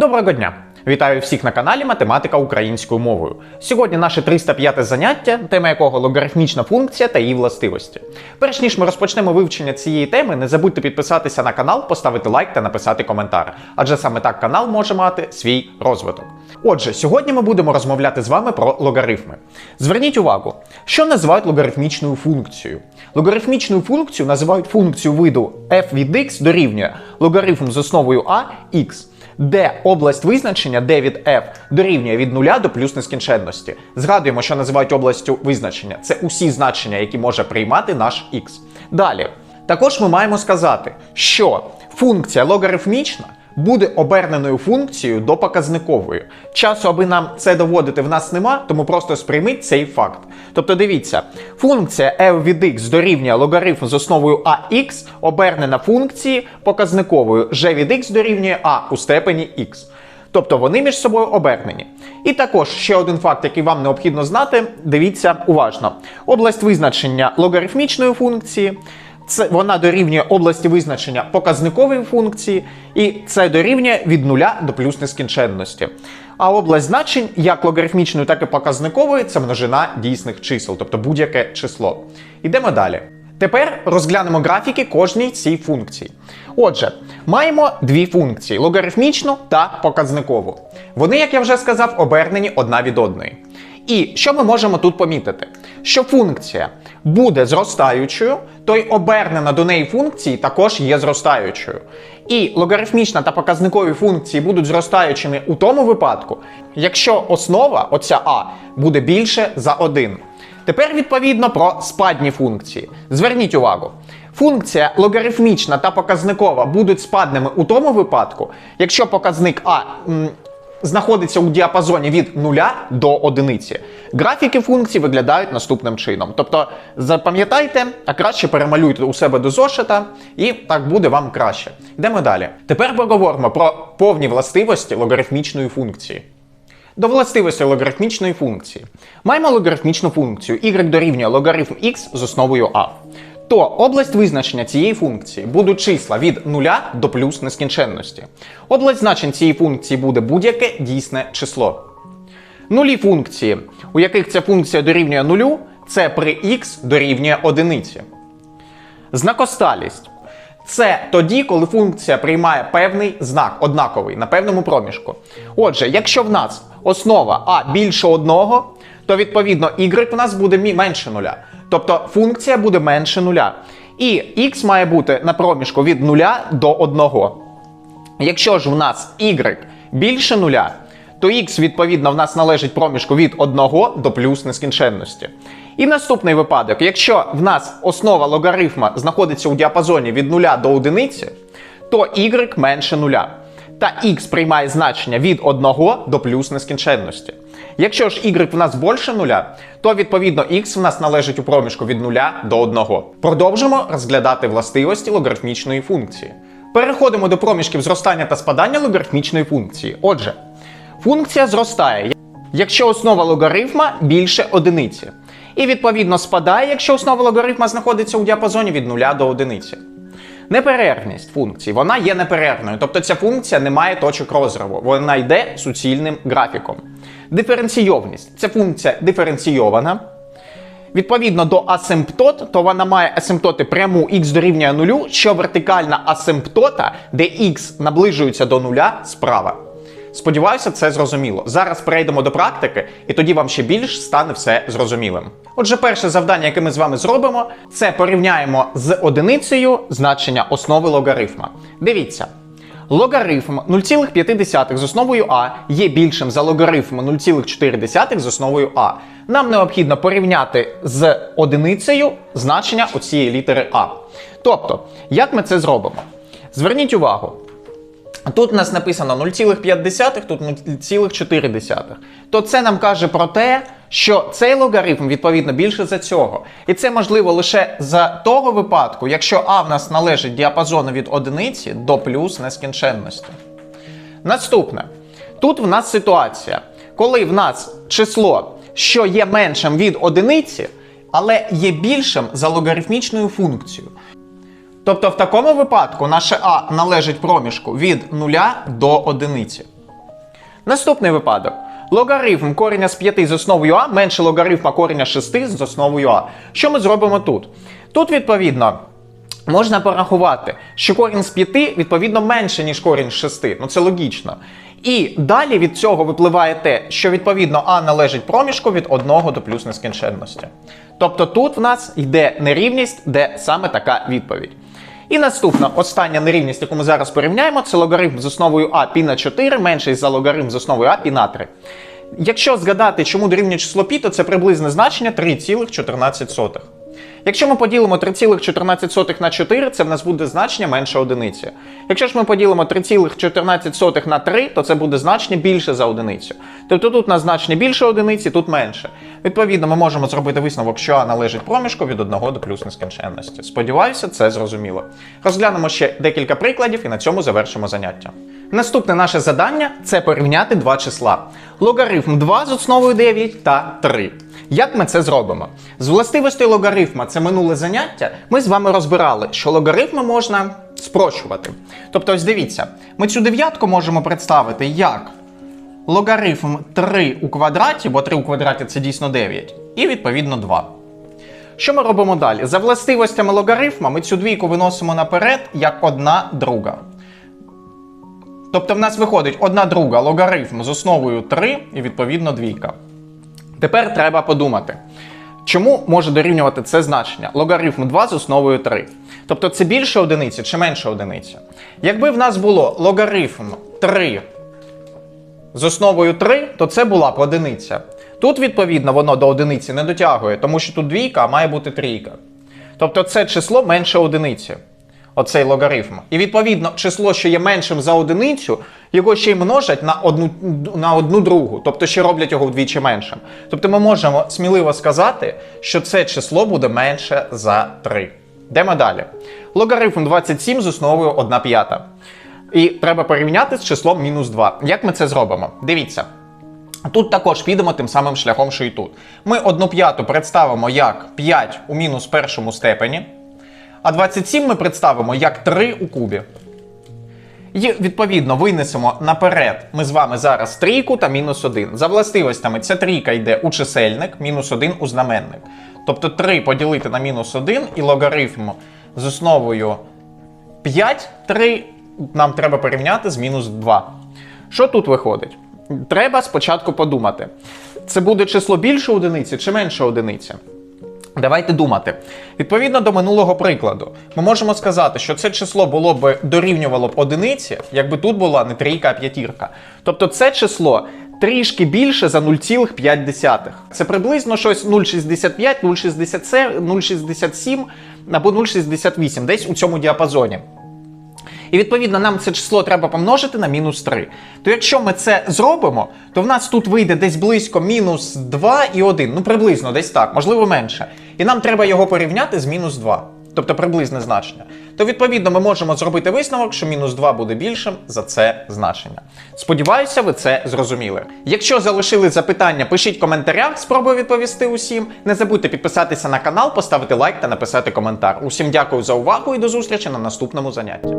Доброго дня! Вітаю всіх на каналі Математика українською мовою. Сьогодні наше 305 заняття, тема якого логарифмічна функція та її властивості. Перш ніж ми розпочнемо вивчення цієї теми, не забудьте підписатися на канал, поставити лайк та написати коментар, адже саме так канал може мати свій розвиток. Отже, сьогодні ми будемо розмовляти з вами про логарифми. Зверніть увагу, що називають логарифмічною функцією. Логарифмічною функцією називають функцію виду f від x дорівнює логарифм з основою a x де область визначення d від f дорівнює від 0 до плюс нескінченності. Згадуємо, що називають областю визначення. Це усі значення, які може приймати наш x. Далі. Також ми маємо сказати, що функція логарифмічна буде оберненою функцією до показникової. Часу, аби нам це доводити, в нас нема, тому просто сприйміть цей факт. Тобто дивіться, функція f від x дорівнює логарифм з основою ax обернена функції показниковою g від x дорівнює a у степені x. Тобто вони між собою обернені. І також ще один факт, який вам необхідно знати, дивіться уважно. Область визначення логарифмічної функції. Це вона дорівнює області визначення показникової функції, і це дорівнює від нуля до плюс нескінченності. А область значень як логарифмічної, так і показникової це множина дійсних чисел, тобто будь-яке число. Ідемо далі. Тепер розглянемо графіки кожній цій функції. Отже, маємо дві функції: логарифмічну та показникову. Вони, як я вже сказав, обернені одна від одної. І що ми можемо тут помітити? Що функція буде зростаючою, то й обернена до неї функції також є зростаючою. І логарифмічна та показникові функції будуть зростаючими у тому випадку, якщо основа, оця А, буде більше за 1. Тепер відповідно про спадні функції. Зверніть увагу. Функція логарифмічна та показникова будуть спадними у тому випадку, якщо показник А знаходиться у діапазоні від 0 до 1. Графіки функцій виглядають наступним чином. Тобто запам'ятайте, а краще перемалюйте у себе до зошита, і так буде вам краще. Йдемо далі. Тепер поговоримо про повні властивості логарифмічної функції. До властивості логарифмічної функції. Маємо логарифмічну функцію y дорівнює логарифм x з основою a. То область визначення цієї функції будуть числа від 0 до плюс нескінченності. Область значень цієї функції буде будь-яке дійсне число. Нулі функції, у яких ця функція дорівнює нулю, це при x дорівнює одиниці. Знакосталість. Це тоді, коли функція приймає певний знак, однаковий на певному проміжку. Отже, якщо в нас основа а більше одного, то відповідно y в нас буде менше нуля. Тобто функція буде менше нуля. І x має бути на проміжку від нуля до 1. Якщо ж в нас y більше нуля, то x, відповідно, в нас належить проміжку від 1 до плюс нескінченності. І наступний випадок, якщо в нас основа логарифма знаходиться у діапазоні від 0 до 1, то y менше нуля. Та x приймає значення від 1 до плюс нескінченності. Якщо ж y в нас більше нуля, то відповідно x в нас належить у проміжку від 0 до 1. Продовжимо розглядати властивості логарифмічної функції. Переходимо до проміжків зростання та спадання логарифмічної функції. Отже, функція зростає, якщо основа логарифма більше одиниці. І відповідно спадає, якщо основа логарифма знаходиться у діапазоні від 0 до 1. Неперервність функції, вона є неперервною, тобто ця функція не має точок розриву, вона йде суцільним графіком. Диференційовність це функція диференційована. Відповідно до асимптот, то вона має асимптоти пряму x дорівнює нулю, що вертикальна асимптота, де x наближується до нуля справа. Сподіваюся, це зрозуміло. Зараз перейдемо до практики, і тоді вам ще більш стане все зрозумілим. Отже, перше завдання, яке ми з вами зробимо, це порівняємо з одиницею значення основи логарифма. Дивіться. Логарифм 0,5 з основою а є більшим за логарифм 0,4 з основою а. Нам необхідно порівняти з одиницею значення оцієї літери а. Тобто, як ми це зробимо? Зверніть увагу. Тут у нас написано 0,5, тут 0,4. То це нам каже про те, що цей логарифм відповідно більше за цього. І це можливо лише за того випадку, якщо А в нас належить діапазону від одиниці до плюс нескінченності. Наступне. Тут в нас ситуація, коли в нас число, що є меншим від одиниці, але є більшим за логарифмічною функцією. Тобто в такому випадку наше А належить проміжку від 0 до 1. Наступний випадок. Логарифм корення з 5 з основою А менше логарифма корення 6 з основою А. Що ми зробимо тут? Тут, відповідно, можна порахувати, що корінь з 5 відповідно менше, ніж корінь з 6. Ну це логічно. І далі від цього випливає те, що відповідно А належить проміжку від 1 до плюс нескінченності. Тобто тут в нас йде нерівність, де саме така відповідь. І наступна остання нерівність, яку ми зараз порівняємо, це логарифм з основою А пі на 4 менший за логарифм з основою А пі на 3. Якщо згадати, чому дорівнює число пі, то це приблизне значення 3,14. Якщо ми поділимо 3,14 на 4, це в нас буде значення менше одиниці. Якщо ж ми поділимо 3,14 на 3, то це буде значення більше за одиницю. Тобто тут у нас значення більше одиниці, тут менше. Відповідно, ми можемо зробити висновок, що А належить проміжку від 1 до плюс нескінченності. Сподіваюся, це зрозуміло. Розглянемо ще декілька прикладів і на цьому завершимо заняття. Наступне наше завдання це порівняти два числа: логарифм 2 з основою 9 та 3. Як ми це зробимо? З властивостей логарифма, це минуле заняття, ми з вами розбирали, що логарифми можна спрощувати. Тобто, ось дивіться, ми цю дев'ятку можемо представити як логарифм 3 у квадраті, бо 3 у квадраті це дійсно 9, і відповідно 2. Що ми робимо далі? За властивостями логарифма ми цю двійку виносимо наперед як одна друга. Тобто в нас виходить одна друга логарифм з основою 3 і відповідно двійка. Тепер треба подумати, чому може дорівнювати це значення логарифм 2 з основою 3. Тобто це більше одиниці чи менше одиниці. Якби в нас було логарифм 3 з основою 3, то це була б одиниця. Тут, відповідно, воно до одиниці не дотягує, тому що тут двійка, а має бути трійка. Тобто це число менше одиниці. Оцей логарифм. І відповідно, число, що є меншим за одиницю, його ще й множать на одну, на одну другу, тобто ще роблять його вдвічі меншим. Тобто ми можемо сміливо сказати, що це число буде менше за 3. Йдемо далі. Логарифм 27 з основою 1 п'ята. І треба порівняти з числом мінус 2. Як ми це зробимо? Дивіться. Тут також підемо тим самим шляхом, що і тут. Ми 1 п'яту представимо як 5 у мінус першому степені, а 27 ми представимо як 3 у кубі. І відповідно винесемо наперед ми з вами зараз трійку та мінус 1. За властивостями ця трійка йде у чисельник, мінус 1 у знаменник. Тобто 3 поділити на мінус 1 і логарифм з основою 5, 3 нам треба порівняти з мінус 2. Що тут виходить? Треба спочатку подумати, це буде число більше одиниці чи менше одиниці? Давайте думати. Відповідно до минулого прикладу, ми можемо сказати, що це число було б дорівнювало б одиниці, якби тут була не трійка, а п'ятірка. Тобто це число трішки більше за 0,5. Це приблизно щось 0,65, 0,67, 0,67 або 0,68, десь у цьому діапазоні. І відповідно нам це число треба помножити на мінус 3. То якщо ми це зробимо, то в нас тут вийде десь близько мінус 2 і 1. Ну приблизно десь так, можливо менше. І нам треба його порівняти з мінус 2. Тобто приблизне значення. То відповідно ми можемо зробити висновок, що мінус 2 буде більшим за це значення. Сподіваюся, ви це зрозуміли. Якщо залишили запитання, пишіть в коментарях, спробую відповісти усім. Не забудьте підписатися на канал, поставити лайк та написати коментар. Усім дякую за увагу і до зустрічі на наступному занятті.